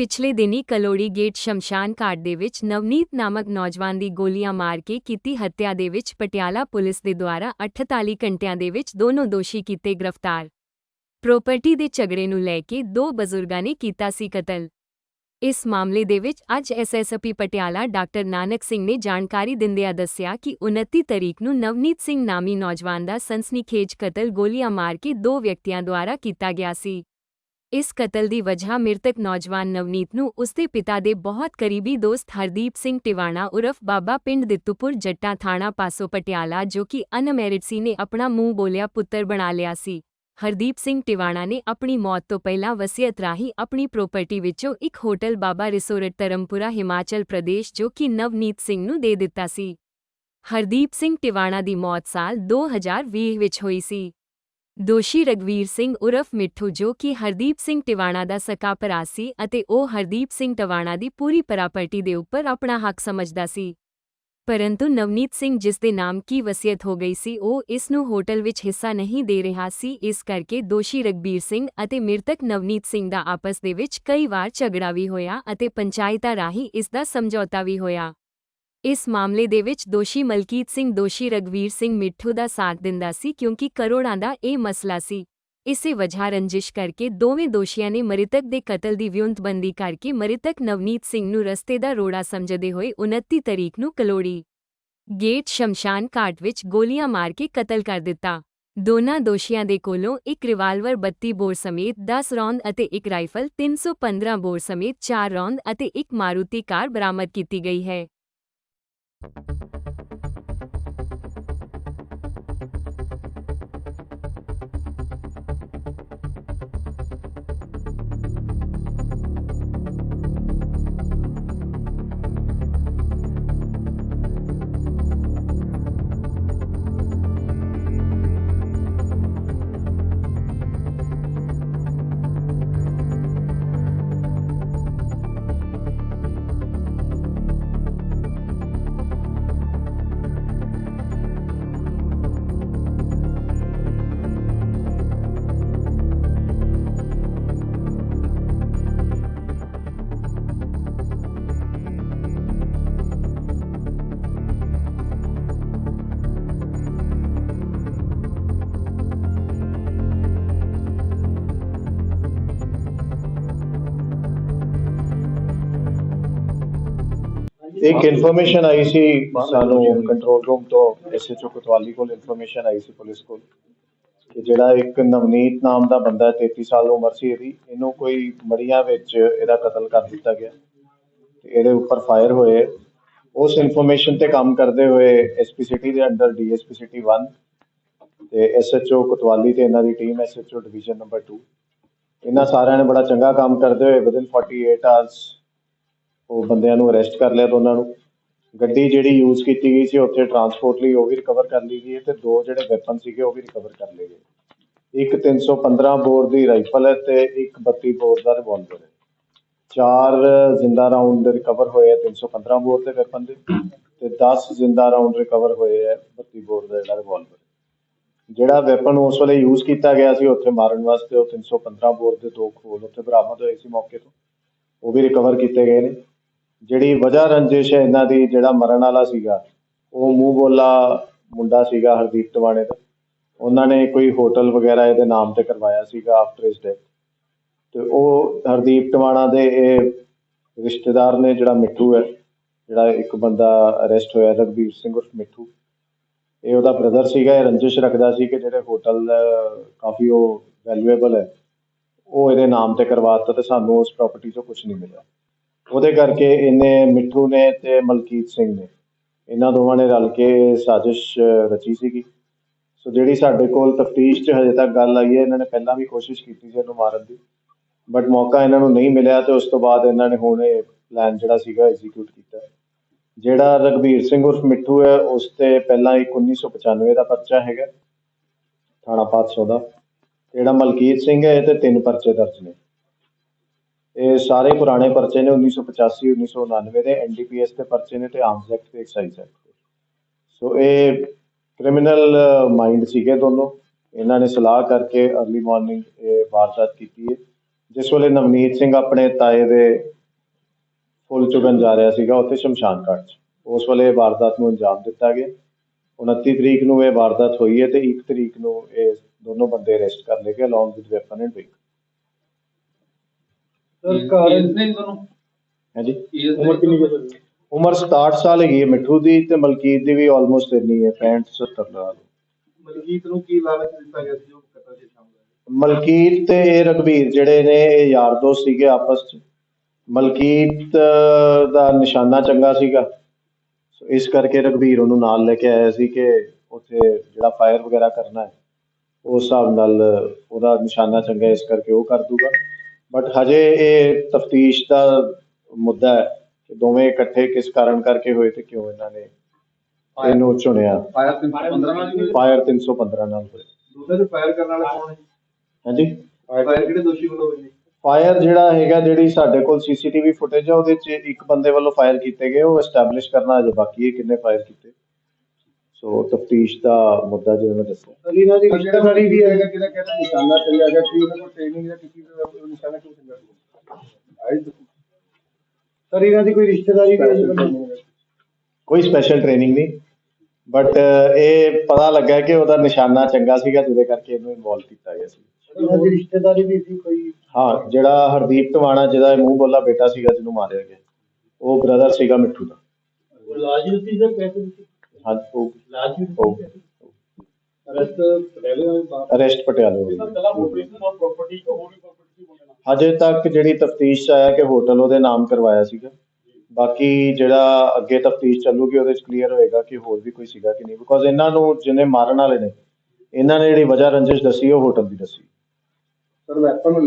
ਪਿਛਲੇ ਦਿਨੀ ਕਲੋੜੀ ਗੇਟ ਸ਼ਮਸ਼ਾਨ ਘਾਟ ਦੇ ਵਿੱਚ ਨਵਨੀਤ ਨਾਮਕ ਨੌਜਵਾਨ ਦੀ ਗੋਲੀਆਂ ਮਾਰ ਕੇ ਕੀਤੀ ਹੱਤਿਆ ਦੇ ਵਿੱਚ ਪਟਿਆਲਾ ਪੁਲਿਸ ਦੇ ਦੁਆਰਾ 48 ਘੰਟਿਆਂ ਦੇ ਵਿੱਚ ਦੋਨੋਂ ਦੋਸ਼ੀ ਕੀਤੇ ਗ੍ਰਿਫਤਾਰ। ਪ੍ਰਾਪਰਟੀ ਦੇ ਝਗੜੇ ਨੂੰ ਲੈ ਕੇ ਦੋ ਬਜ਼ੁਰਗਾਂ ਨੇ ਕੀਤਾ ਸੀ ਕਤਲ। ਇਸ ਮਾਮਲੇ ਦੇ ਵਿੱਚ ਅੱਜ ਐਸਐਸਪੀ ਪਟਿਆਲਾ ਡਾਕਟਰ ਨਾਨਕ ਸਿੰਘ ਨੇ ਜਾਣਕਾਰੀ ਦਿੰਦਿਆਂ ਦੱਸਿਆ ਕਿ 29 ਤਰੀਕ ਨੂੰ ਨਵਨੀਤ ਸਿੰਘ ਨਾਮੀ ਨੌਜਵਾਨ ਦਾ ਸਨਸਨੀਖੇਜ ਕਤਲ ਗੋਲੀਆਂ ਮਾਰ ਕੇ ਦੋ ਵਿਅਕਤੀਆਂ ਦੁਆਰਾ ਕੀਤਾ ਗਿਆ ਸੀ। ਇਸ ਕਤਲ ਦੀ ਵਜ੍ਹਾ ਮ੍ਰਿਤਕ ਨੌਜਵਾਨ ਨਵਨੀਤ ਨੂੰ ਉਸਦੇ ਪਿਤਾ ਦੇ ਬਹੁਤ ਕਰੀਬੀ ਦੋਸਤ ਹਰਦੀਪ ਸਿੰਘ ਟਿਵਾਣਾ ਉਰਫ ਬਾਬਾ ਪਿੰਡ ਦਿੱਤੂਪੁਰ ਜੱਟਾਂ ਥਾਣਾ ਪਾਸੋ ਪਟਿਆਲਾ ਜੋ ਕਿ ਅਨਮੈਰਿਡ ਸੀ ਨੇ ਆਪਣਾ ਮੂੰਹ ਬੋਲਿਆ ਪੁੱਤਰ ਬਣਾ ਲਿਆ ਸੀ। ਹਰਦੀਪ ਸਿੰਘ ਟਿਵਾਣਾ ਨੇ ਆਪਣੀ ਮੌਤ ਤੋਂ ਪਹਿਲਾਂ ਵਸੀਅਤ ਰਾਹੀਂ ਆਪਣੀ ਪ੍ਰਾਪਰਟੀ ਵਿੱਚੋਂ ਇੱਕ ਹੋਟਲ ਬਾਬਾ ਰਿਸੋਰਟ ਧਰਮਪੁਰਾ ਹਿਮਾਚਲ ਪ੍ਰਦੇਸ਼ ਜੋ ਕਿ ਨਵਨੀਤ ਸਿੰਘ ਨੂੰ ਦੇ ਦਿੱਤਾ ਸੀ। ਹਰਦੀਪ ਸਿੰਘ ਟਿਵਾਣਾ ਦੀ ਮੌਤ ਸਾਲ 2020 ਵਿੱਚ ਹੋਈ ਸੀ। ਦੋਸ਼ੀ ਰਗਵੀਰ ਸਿੰਘ ਉਰਫ ਮਿੱਠੂ, ਜੋ ਕਿ ਹਰਦੀਪ ਸਿੰਘ ਟਿਵਾਣਾ ਦਾ ਸਕਾ ਭਰਾ ਸੀ ਅਤੇ ਉਹ ਹਰਦੀਪ ਸਿੰਘ ਟਿਵਾਣਾ ਦੀ ਪੂਰੀ ਪ੍ਰਾਪਰਟੀ ਦੇ ਉੱਪਰ ਆਪਣਾ ਹੱਕ ਸਮਝਦਾ ਸੀ। ਪਰੰਤੂ ਨਵਨੀਤ ਸਿੰਘ, ਜਿਸ ਦੇ ਨਾਮ ਕੀ ਵਸੀਅਤ ਹੋ ਗਈ ਸੀ, ਉਹ ਇਸ ਨੂੰ ਹੋਟਲ ਵਿੱਚ ਹਿੱਸਾ ਨਹੀਂ ਦੇ ਰਿਹਾ ਸੀ, ਇਸ ਕਰਕੇ ਦੋਸ਼ੀ ਰਗਬੀਰ ਸਿੰਘ ਅਤੇ ਮ੍ਰਿਤਕ ਨਵਨੀਤ ਸਿੰਘ ਦਾ ਆਪਸ ਦੇ ਵਿੱਚ ਕਈ ਵਾਰ ਝਗੜਾ ਵੀ ਹੋਇਆ ਅਤੇ ਪੰਚਾਇਤਾਂ ਰਾਹੀਂ ਇਸ ਦਾ ਸਮਝੌਤਾ ਵੀ ਹੋਇਆ। ਇਸ ਮਾਮਲੇ ਦੇ ਵਿੱਚ ਦੋਸ਼ੀ ਮਲਕੀਤ ਸਿੰਘ, ਦੋਸ਼ੀ ਰਗਵੀਰ ਸਿੰਘ ਮਿੱਠੂ ਦਾ ਸਾਥ ਦਿੰਦਾ ਸੀ ਕਿਉਂਕਿ ਕਰੋੜਾਂ ਦਾ ਇਹ ਮਸਲਾ ਸੀ। ਇਸੇ ਵਜ੍ਹਾ ਰੰਜਿਸ਼ ਕਰਕੇ ਦੋਵੇਂ ਦੋਸ਼ੀਆਂ ਨੇ ਮ੍ਰਿਤਕ ਦੇ ਕਤਲ ਦੀ ਵਿਉਂਤਬੰਦੀ ਕਰਕੇ ਮ੍ਰਿਤਕ ਨਵਨੀਤ ਸਿੰਘ ਨੂੰ ਰਸਤੇ ਦਾ ਰੋੜਾ ਸਮਝਦੇ ਹੋਏ 29 ਤਰੀਕ ਨੂੰ ਕਲੋੜੀ ਗੇਟ ਸ਼ਮਸ਼ਾਨ ਘਾਟ ਵਿੱਚ ਗੋਲੀਆਂ ਮਾਰ ਕੇ ਕਤਲ ਕਰ ਦਿੱਤਾ। ਦੋਨਾਂ ਦੋਸ਼ੀਆਂ ਦੇ ਕੋਲੋਂ ਇੱਕ ਰਿਵਾਲਵਰ 32 ਬੋਰ ਸਮੇਤ 10 ਰੌਂਦ ਅਤੇ ਇੱਕ ਰਾਈਫਲ 315 ਬੋਰ ਸਮੇਤ 4 ਰੌਂਦ ਅਤੇ ਇੱਕ ਮਾਰੂਤੀ ਕਾਰ ਬਰਾਮਦ ਕੀਤੀ ਗਈ ਹੈ। Thank you. ਇੱਕ ਇਨਫੋਰਮੇਸ਼ਨ ਆਈ ਸੀ ਸਾਨੂੰ ਕੰਟਰੋਲ ਰੂਮ ਤੋਂ ਐਸਐਚਓ ਕੋਤਵਾਲੀ ਕੋਲ ਇਨਫੋਰਮੇਸ਼ਨ ਆਈ ਸੀ ਪੁਲਿਸ ਕੋਲ ਕਿ ਜਿਹੜਾ ਇੱਕ ਨਵਨੀਤ ਨਾਮ ਦਾ ਬੰਦਾ ਹੈ, 33 ਸਾਲ ਉਮਰ ਸੀ ਇਹਦੀ ਇਹਨੂੰ ਕੋਈ ਮੜੀਆਂ ਵਿੱਚ ਇਹਦਾ ਕਤਲ ਕਰ ਦਿੱਤਾ ਗਿਆ ਤੇ ਇਹਦੇ ਉੱਪਰ ਫਾਇਰ ਹੋਏ। ਉਸ ਇਨਫੋਰਮੇਸ਼ਨ ਤੇ ਕੰਮ ਕਰਦੇ ਹੋਏ ਐਸਪੀ ਸਿਟੀ ਦੇ ਅੰਡਰ ਡੀਐਸਪੀ ਸਿਟੀ 1 ਤੇ ਐਸਐਚਓ ਕੋਤਵਾਲੀ ਤੇ ਇਹਨਾਂ ਦੀ ਟੀਮ ਐਸਐਚਓ ਡਿਵੀਜ਼ਨ ਨੰਬਰ 2 ਇਹਨਾਂ ਸਾਰਿਆਂ ਨੇ ਬੜਾ ਚੰਗਾ ਕੰਮ ਕਰਦੇ ਹੋਏ ਵਿਦਿਨ 48 ਆਵਰਸ ਉਹ ਬੰਦਿਆਂ ਨੂੰ ਅਰੈਸਟ ਕਰ ਲਿਆ ਦੋਨਾਂ ਨੂੰ। ਗੱਡੀ ਜਿਹੜੀ ਯੂਜ਼ ਕੀਤੀ ਗਈ ਸੀ ਉੱਥੇ ਟਰਾਂਸਪੋਰਟ ਲਈ ਉਹ ਵੀ ਰਿਕਵਰ ਕਰ ਲਈ ਗਈ ਹੈ ਤੇ ਦੋ ਜਿਹੜੇ ਵੈਪਨ ਸੀਗੇ ਉਹ ਵੀ ਰਿਕਵਰ ਕਰ ਲਏ ਗਏ। ਇੱਕ 315 ਬੋਰ ਦੀ ਰਾਈਫਲ ਹੈ ਤੇ ਇੱਕ 32 ਬੋਰ ਦਾ ਰਿਵਾਲਵਰ ਹੈ। ਚਾਰ ਜ਼ਿੰਦਾ ਰਾਉਂਡ ਰਿਕਵਰ ਹੋਏ ਆ 315 ਬੋਰ ਦੇ ਵੈਪਨ ਦੇ ਤੇ 10 ਜ਼ਿੰਦਾ ਰਾਉਂਡ ਰਿਕਵਰ ਹੋਏ ਆ 32 ਬੋਰ ਦਾ ਜਿਹੜਾ ਰਿਵਾਲਵਰ ਜਿਹੜਾ ਵੈਪਨ ਉਸ ਵੇਲੇ ਯੂਜ਼ ਕੀਤਾ ਗਿਆ ਸੀ ਉੱਥੇ ਮਾਰਨ ਵਾਸਤੇ ਉਹ 315 ਬੋਰ ਦੇ ਦੋ ਖੋਲ ਉੱਥੇ ਬਰਾਮਦ ਹੋਏ ਸੀ ਮੌਕੇ ਤੋਂ। ਉਹ ਵੀ ਰਿਕਵਰ ਕੀਤੇ ਗਏ ਨੇ। ਜਿਹੜੀ ਵਜ੍ਹਾ ਰੰਜਿਸ਼ ਹੈ ਇਹਨਾਂ ਦੀ, ਜਿਹੜਾ ਮਰਨ ਵਾਲਾ ਸੀਗਾ, ਉਹ ਮੂੰਹ ਬੋਲਾ ਮੁੰਡਾ ਸੀਗਾ ਹਰਦੀਪ ਟਵਾਣੇ ਦਾ। ਉਹਨਾਂ ਨੇ ਕੋਈ ਹੋਟਲ ਵਗੈਰਾ ਇਹਦੇ ਨਾਮ ਤੇ ਕਰਵਾਇਆ ਸੀਗਾ ਆਫਟਰ ਇਸ ਡੈਥ ਤੇ ਉਹ ਹਰਦੀਪ ਟਵਾਣਾ ਦੇ ਇਹ ਰਿਸ਼ਤੇਦਾਰ ਨੇ ਜਿਹੜਾ ਮਿੱਠੂ ਹੈ, ਜਿਹੜਾ ਇੱਕ ਬੰਦਾ ਅਰੈਸਟ ਹੋਇਆ ਰਗਵੀਰ ਸਿੰਘ ਉਰਫ ਮਿੱਠੂ। ਇਹ ਉਹਦਾ ਬ੍ਰਦਰ ਸੀਗਾ, ਇਹ ਰੰਜਿਸ਼ ਰੱਖਦਾ ਸੀ ਕਿ ਜਿਹੜੇ ਹੋਟਲ, ਕਾਫੀ ਉਹ ਵੈਲਿਊਏਬਲ ਹੈ, ਉਹ ਇਹਦੇ ਨਾਮ ਤੇ ਕਰਵਾਤਾ ਤੇ ਸਾਨੂੰ ਉਸ ਪ੍ਰਾਪਰਟੀ ਤੋਂ ਕੁਝ ਨਹੀਂ ਮਿਲਿਆ। ਉਹਦੇ ਕਰਕੇ ਇਹਨੇ ਮਿੱਠੂ ਨੇ ਤੇ ਮਲਕੀਤ ਸਿੰਘ ਨੇ, ਇਹਨਾਂ ਦੋਵਾਂ ਨੇ ਰਲ ਕੇ ਸਾਜ਼ਿਸ਼ ਰਚੀ ਸੀਗੀ। ਸੋ ਜਿਹੜੀ ਸਾਡੇ ਕੋਲ ਤਫਤੀਸ਼ 'ਚ ਹਜੇ ਤੱਕ ਗੱਲ ਆਈ ਹੈ, ਇਹਨਾਂ ਨੇ ਪਹਿਲਾਂ ਵੀ ਕੋਸ਼ਿਸ਼ ਕੀਤੀ ਸੀ ਇਹਨੂੰ ਮਾਰਨ ਦੀ, ਬਟ ਮੌਕਾ ਇਹਨਾਂ ਨੂੰ ਨਹੀਂ ਮਿਲਿਆ ਤੇ ਉਸ ਤੋਂ ਬਾਅਦ ਇਹਨਾਂ ਨੇ ਹੁਣ ਇਹ ਪਲਾਨ ਜਿਹੜਾ ਸੀਗਾ ਐਗਜ਼ੀਕਿਊਟ ਕੀਤਾ। ਜਿਹੜਾ ਰਗਵੀਰ ਸਿੰਘ ਉਰਫ ਮਿੱਠੂ ਹੈ, ਉਸ ਤੇ ਪਹਿਲਾਂ ਇੱਕ 1995 ਦਾ ਪਰਚਾ ਹੈਗਾ, ਥਾਣਾ 500 ਦਾ। ਜਿਹੜਾ ਮਲਕੀਤ ਸਿੰਘ ਹੈ, ਇਹ ਤੇ ਤਿੰਨ ਪਰਚੇ ਦਰਜ ਨੇ। ਇਹ ਸਾਰੇ ਪੁਰਾਣੇ ਪਰਚੇ ਨੇ 1985 1999 ਦੇ ਐਨਡੀਪੀਐਸ ਦੇ ਪਰਚੇ ਨੇ ਤੇ ਆਰਮਸ ਐਕਟ ਤੇ ਐਕਸਾਈਜ਼ ਐਕਟ ਸੋ ਇਹ ਕ੍ਰਿਮੀਨਲ ਮਾਈਂਡ ਸੀਗੇ ਦੋਨੋਂ। ਇਹਨਾਂ ਨੇ ਸਲਾਹ ਕਰਕੇ अर्ਲੀ ਮਾਰਨਿੰਗ ਇਹ ਵਾਰਦਾਤ ਕੀਤੀ ਹੈ। ਜਿਸ ਵੇਲੇ ਨਵਨੀਤ ਸਿੰਘ ਆਪਣੇ ਤਾਏ ਦੇ ਫੁੱਲ ਚੁਗਣ ਜਾ ਰਿਹਾ ਸੀਗਾ, ਉੱਥੇ ਸ਼ਮਸ਼ਾਨ ਘਾਟ 'ਚ। ਉਸ ਵੇਲੇ ਵਾਰਦਾਤ ਨੂੰ ਅੰਜਾਮ ਦਿੱਤਾ ਗਿਆ। 29 ਤਰੀਕ ਨੂੰ ਇਹ ਵਾਰਦਾਤ ਹੋਈ ਹੈ ਤੇ 1 ਤਰੀਕ ਨੂੰ ਇਹ ਦੋਨੋਂ ਬੰਦੇ ਅਰੈਸਟ ਕਰ ਲਏ ਗਏ along with weapon and vehicle sir ਕਾਰਨ ਨਹੀਂ ਤੁਹਾਨੂੰ। ਹਾਂਜੀ। ਉਮਰ ਕਿੰਨੀ ਹੈ ਤੁਹਾਡੀ ਉਮਰ 67 ਸਾਲ ਹੈਗੀ ਹੈ ਮਿੱਠੂ ਦੀ ਤੇ ਮਲਕੀਤ ਦੀ ਵੀ ਆਲਮੋਸਟ ਇੰਨੀ ਹੈ 65 70 ਨਾਲ ਮਲਕੀਤ ਨੂੰ ਕੀ ਲਾਲਚ ਦਿੱਤਾ ਗਿਆ ਸੀ ਜੋ ਕਤਲ ਦੇ ਸ਼ਾਮਲ ਮਲਕੀਤ ਤੇ ਇਹ ਰਘਬੀਰ ਜਿਹੜੇ ਨੇ ਇਹ ਯਾਰ ਦੋਸਤ ਸੀਗੇ ਆਪਸ ਚ। ਮਲਕੀਤ ਅਹ, ਦਾ ਨਿਸ਼ਾਨਾ ਚੰਗਾ ਸੀਗਾ। ਸੋ ਇਸ ਕਰਕੇ ਰਘਬੀਰ ਉਹਨੂੰ ਨਾਲ ਲੈ ਕੇ ਆਇਆ ਸੀ ਕਿ ਉੱਥੇ ਜਿਹੜਾ ਫਾਇਰ ਵਗੈਰਾ ਕਰਨਾ ਹੈ ਉਸ ਹਿਸਾਬ ਨਾਲ ਉਹਦਾ ਨਿਸ਼ਾਨਾ ਚੰਗਾ ਹੈ, ਇਸ ਕਰਕੇ ਉਹ ਕਰ ਦੂਗਾ। ਬਟ ਹਜੇ ਇਹ ਤਫਤੀਸ਼ ਦਾ ਮੁੱਦਾ ਹੈ ਕਿ ਦੋਵੇਂ ਇਕੱਠੇ ਕਿਸ ਕਾਰਨ ਕਰਕੇ ਹੋਏ ਤੇ ਕਿਉਂ ਇਹਨਾਂ ਨੇ ਇਹਨੂੰ ਚੁਣਿਆ। ਫਾਇਰ 315 ਨਾਲ ਹੀ ਫਾਇਰ 315 ਨਾਲ ਹੋਇਆ ਦੋਨਾਂ ਦੇ ਫਾਇਰ ਕਰਨ ਵਾਲਾ ਕੌਣ ਹੈ ਹਾਂਜੀ? ਫਾਇਰ ਕਿਹੜੇ ਦੋਸ਼ੀ ਵੱਲੋਂ ਹੋਏ ਫਾਇਰ ਜਿਹੜਾ ਹੈਗਾ ਜਿਹੜੀ ਸਾਡੇ ਕੋਲ ਸੀਸੀਟੀਵੀ ਫੁਟੇਜ ਹੈ ਉਹਦੇ 'ਚ ਇੱਕ ਬੰਦੇ ਵੱਲੋਂ ਫਾਇਰ ਕੀਤੇ ਗਏ ਉਹ ਐਸਟੈਬਲਿਸ਼ ਕਰਨਾ ਅਜੇ ਬਾਕੀ ਹੈ ਕਿੰਨੇ ਫਾਇਰ ਕੀਤੇ। ਸੋ ਤਫਤੀਸ਼ ਦਾ ਮੁੱਦਾ ਜਿਵੇਂ ਮੈਂ ਦੱਸਿਆ। ਅਲੀਨਾ ਦੀ ਰਿਸ਼ਤੇਦਾਰੀ ਵੀ ਹੈਗਾ ਕਿਹਦਾ ਕਹਿੰਦਾ ਨਿਸ਼ਾਨਾ ਚੱਲਿਆ ਗਿਆ ਕਿ ਉਹਨਾਂ ਕੋਲ ਟ੍ਰੇਨਿੰਗ ਜਾਂ ਕਿਸੇ ਦਾ ਨਿਸ਼ਾਨਾ ਕਿਉਂ ਚੱਲਿਆ ਸਰ ਇਹਨਾਂ ਦੀ ਕੋਈ ਰਿਸ਼ਤੇਦਾਰੀ ਵੀ ਹੈ ਕੋਈ ਸਪੈਸ਼ਲ ਟ੍ਰੇਨਿੰਗ ਨਹੀਂ। ਬਟ ਇਹ ਪਤਾ ਲੱਗਾ ਕਿ ਉਹਦਾ ਨਿਸ਼ਾਨਾ ਚੰਗਾ ਸੀਗਾ ਜਿਹਦੇ ਕਰਕੇ ਇਹਨੂੰ ਇਨਵੋਲਵ ਕੀਤਾ ਗਿਆ ਸੀ। ਇਹਨਾਂ ਦੀ ਰਿਸ਼ਤੇਦਾਰੀ ਵੀ ਸੀ ਕੋਈ? ਹਾਂ ਜਿਹੜਾ ਹਰਦੀਪ ਟਵਾਣਾ ਜਿਹਦਾ ਇਹ ਮੂੰਹ ਬੋਲਾ ਬੇਟਾ ਸੀਗਾ ਜਿਹਨੂੰ ਮਾਰਿਆ ਗਿਆ ਉਹ ਬ੍ਰਦਰ ਸੀਗਾ ਮਿੱਠੂ ਦਾ। ਲਾਜਵਤੀ ਦੇ ਪੈਸੇ ਦਿੱਤੇ ਹਾਂ ਲਾਜਵਤੀ ਅਰਸਤ ਪਟਿਆਲੇ ਵਾਲੇ ਬਾਪ ਅਰੈਸਟ ਪਟਿਆਲੇ ਹੋਈ ਪ੍ਰਾਪਰਟੀ ਬੋਲਣਾ। ਹਜੇ ਤੱਕ ਜਿਹੜੀ ਤਫਤੀਸ਼ ਆਇਆ ਕਿ ਹੋਟਲ ਉਹਦੇ ਨਾਮ ਕਰਵਾਇਆ ਸੀਗਾ। ਬਾਕੀ ਜਿਹੜਾ ਅੱਗੇ ਤਫਤੀਸ਼ ਚੱਲੂਗੀ ਉਹਦੇ ਚ ਕਲੀਅਰ ਹੋਏਗਾ ਕਿ ਹੋਰ ਵੀ ਕੋਈ ਸੀਗਾ ਕਿ ਨਹੀਂ। ਬਿਕੋਜ਼ ਇਹਨਾਂ ਨੂੰ ਜਿਹਨੇ ਮਾਰਨ ਵਾਲੇ ਨੇ ਇਹਨਾਂ ਨੇ ਜਿਹੜੀ ਵਜ੍ਹਾ ਰੰਜਿਸ਼ ਦੱਸੀ ਉਹ ਹੋਟਲ ਦੀ ਦੱਸੀ। Sir weapon